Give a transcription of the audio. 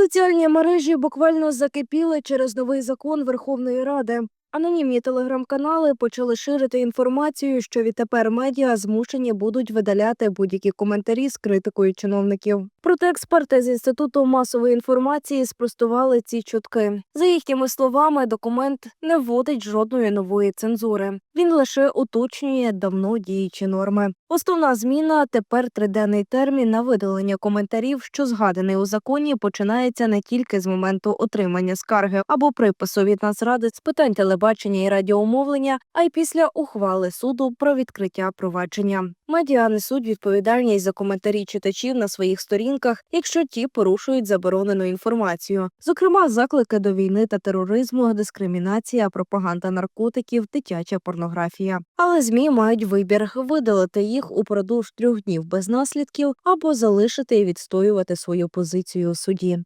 Соціальні мережі буквально закипіли через новий закон Верховної Ради. Анонімні телеграм-канали почали ширити інформацію, що відтепер медіа змушені будуть видаляти будь-які коментарі з критикою чиновників. Проте експерти з інституту масової інформації спростували ці чутки. За їхніми словами, документ не вводить жодної нової цензури. Він лише уточнює давно діючі норми. Основна зміна тепер триденний термін на видалення коментарів, що згаданий у законі, починається не тільки з моменту отримання скарги або припису від Нацради з питань телебачення і радіомовлення, а й після ухвали суду про відкриття провадження. Медіа несуть відповідальність за коментарі читачів на своїх сторінках, якщо ті порушують заборонену інформацію, зокрема заклики до війни та тероризму, дискримінація, пропаганда наркотиків, дитяча порнографія. Але змі мають вибір видалити їх упродовж трьох днів без наслідків або залишити і відстоювати свою позицію у суді.